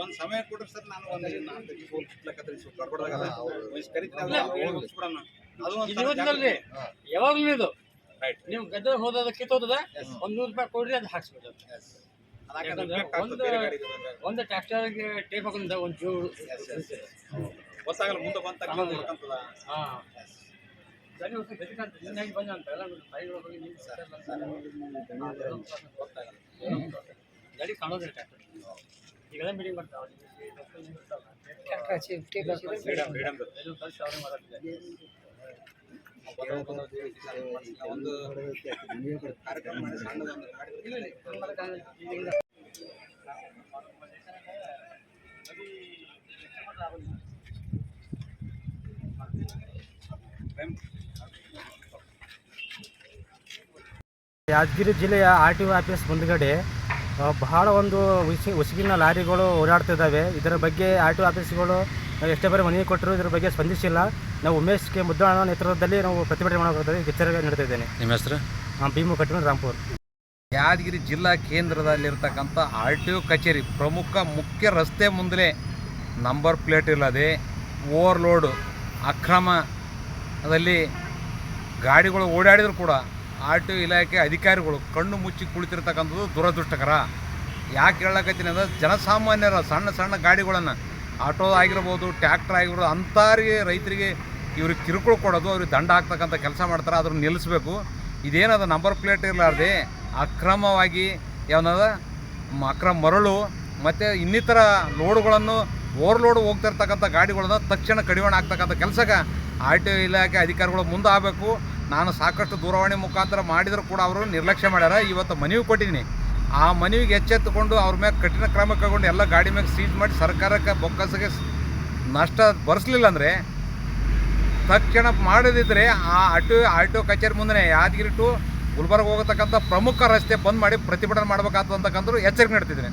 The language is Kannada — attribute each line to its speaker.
Speaker 1: ಒಂದ್ ಸಮಯ ಕೊಡ್ರಿ ಸರ್ ನಾನು ಒಂದ್ ಹೋಗಿ ಸುತ್ಲಕತ್ತೀನಿ ಸ್ವಲ್ಪ ಅದ. ಒಂದಿಷ್ಟ್ ಕರಿತೀನಿ. ಅದು ಒಂದ್
Speaker 2: ಯಾವಾಗ್ಲೂ ಇದು.
Speaker 1: ರೈಟ್
Speaker 2: ನೀವು ಗದ್ದೆ ಹೋದ ಕಿತ್ತೋದದ? ಒಂದ್ ನೂರು ರೂಪಾಯಿ ಕೊಡ್ರಿ ಅದು
Speaker 1: ಆಗ್ತದೆ
Speaker 2: ಒಂದು-. ಒಂದು ಟೇಪ್ ಹಾಕೊಂಡ ಒಂದು ಚೂರು
Speaker 1: ಗೊತ್ತಾಗಲ್ಲ ಮುಂದೆ ಬಂತ
Speaker 2: ಹಾ. ಸರಿ ಹೊಸ ಗದಿಕಂತ ನಿನ್ನಾಗಿ ಬಂದ ಅಂತ. ಎಲ್ಲ ಹೋಗಿ ಗೊತ್ತಾಗಲ್ಲ. ಗಾಡಿ ಕಾಣೋದಿಲ್ಲ ಟ್ರ್ಯಾಕ್ಟರ್ ಮೀಟಿಂಗ್ ಬರ್ತಾವ
Speaker 1: ಒಂದು ಕಾರ್ಯಕ್ರಮ ಮಾಡಿ ಸಣ್ಣದೊಂದು ಮಾಡಿದ್ರೆ
Speaker 3: ಯಾದಗಿರಿ ಜಿಲ್ಲೆಯ ಆರ್ ಟಿ ಒ ಆಫೀಸ್ ಮುಂದ್ಗಡೆ ಬಹಳ ಒಂದು ಉಸಿ ಉಸುಗಿನ ಲಾರಿಗಳು ಓಡಾಡ್ತಿದ್ದಾವೆ. ಇದರ ಬಗ್ಗೆ ಆರ್ ಟಿ ಒ ಆಫೀಸ್ಗಳು ನಾವು ಎಷ್ಟೇ ಬಾರಿ ಮನವಿ ಕೊಟ್ಟರು ಇದರ ಬಗ್ಗೆ ಸ್ಪಂದಿಸಿಲ್ಲ. ನಾವು ಉಮೇಶ್ ಕೆ ಮುದ್ದಣ್ಣ ನೇತೃತ್ವದಲ್ಲಿ ನಾವು ಪ್ರತಿಭಟನೆ ಮಾಡಬೇಕಾದ್ರೆ ಎಚ್ಚರಿಕೆ ನೀಡ್ತಾ ಇದ್ದೇನೆ
Speaker 4: ನಿಮ್ಮ ಹೆಸರು?
Speaker 3: ಹಾಂ ಭೀಮು ಕಟ್ಟಿನ ರಾಂಪುರ್
Speaker 4: ಯಾದಗಿರಿ ಜಿಲ್ಲಾ ಕೇಂದ್ರದಲ್ಲಿರ್ತಕ್ಕಂಥ ಆರ್ ಟಿ ಒ ಕಚೇರಿ ಪ್ರಮುಖ ಮುಖ್ಯ ರಸ್ತೆ ಮುಂದೆ ನಂಬರ್ ಪ್ಲೇಟ್ ಇಲ್ಲದೆ ಓವರ್ಲೋಡು ಅಕ್ರಮದಲ್ಲಿ ಗಾಡಿಗಳು ಓಡಾಡಿದರೂ ಕೂಡ ಆರ್ ಟಿ ಇಲಾಖೆ ಅಧಿಕಾರಿಗಳು ಕಣ್ಣು ಮುಚ್ಚಿ ಕುಳಿತಿರ್ತಕ್ಕಂಥದ್ದು ದುರದೃಷ್ಟಕರ. ಯಾಕೆ ಹೇಳಕತ್ತೀನಿ ಅಂದ್ರೆ ಜನಸಾಮಾನ್ಯರ ಸಣ್ಣ ಸಣ್ಣ ಗಾಡಿಗಳನ್ನು ಆಟೋ ಆಗಿರ್ಬೋದು ಟ್ಯಾಕ್ಟರ್ ಆಗಿರ್ಬೋದು ಅಂಥವ್ರಿಗೆ ರೈತರಿಗೆ ಇವ್ರಿಗೆ ಕಿರುಕುಳ ಕೊಡೋದು, ಅವ್ರಿಗೆ ದಂಡ ಹಾಕ್ತಕ್ಕಂಥ ಕೆಲಸ ಮಾಡ್ತಾರೆ ಅದನ್ನು ನಿಲ್ಲಿಸಬೇಕು. ಇದೇನದ ನಂಬರ್ ಪ್ಲೇಟ್ ಇರಲಾರ್ದೆ, ಅಕ್ರಮವಾಗಿ ಏನದ ಅಕ್ರಮ ಮರಳು, ಮತ್ತು ಇನ್ನಿತರ ಲೋಡುಗಳನ್ನು, ಓವರ್ಲೋಡ್ ಹೋಗ್ತಿರ್ತಕ್ಕಂಥ ಗಾಡಿಗಳನ್ನ ತಕ್ಷಣ ಕಡಿವಾಣ ಆಗ್ತಕ್ಕಂಥ ಕೆಲಸಕ್ಕೆ ಆರ್ ಟಿ ಇಲಾಖೆ ಅಧಿಕಾರಿಗಳು ಮುಂದೆ ಆಗಬೇಕು ನಾನು ಸಾಕಷ್ಟು ದೂರವಾಣಿ ಮುಖಾಂತರ ಮಾಡಿದರೂ ಕೂಡ ಅವರು ನಿರ್ಲಕ್ಷ್ಯ ಮಾಡ್ಯಾರ. ಇವತ್ತು ಮನವಿ ಕೊಟ್ಟಿದ್ದೀನಿ. ಆ ಮನವಿಗೆ ಎಚ್ಚೆತ್ತುಕೊಂಡು ಅವ್ರ ಮ್ಯಾಗೆ ಕಠಿಣ ಕ್ರಮ ಕೈಗೊಂಡು ಎಲ್ಲ ಗಾಡಿ ಮ್ಯಾಗೆ ಸೀಜ್ ಮಾಡಿ ಸರ್ಕಾರಕ್ಕೆ ಬೊಕ್ಕಸಗೆ ನಷ್ಟ ಬರೆಸಲಿಲ್ಲ ಅಂದರೆ ತಕ್ಷಣ ಮಾಡದಿದ್ದರೆ ಆ ಆಟೋ ಆಟೋ ಕಚೇರಿ ಮುಂದೆ ಯಾದಗಿರಿ ಟು ಗುಲ್ಬರ್ಗ ಹೋಗತಕ್ಕಂಥ ಪ್ರಮುಖ ರಸ್ತೆ ಬಂದ್ ಮಾಡಿ ಪ್ರತಿಭಟನೆ ಮಾಡಬೇಕಾಗ್ತದೆ ಅಂತಕ್ಕಂಥದ್ದು ಎಚ್ಚರಿಕೆ ನೀಡ್ತಿದ್ದೀನಿ.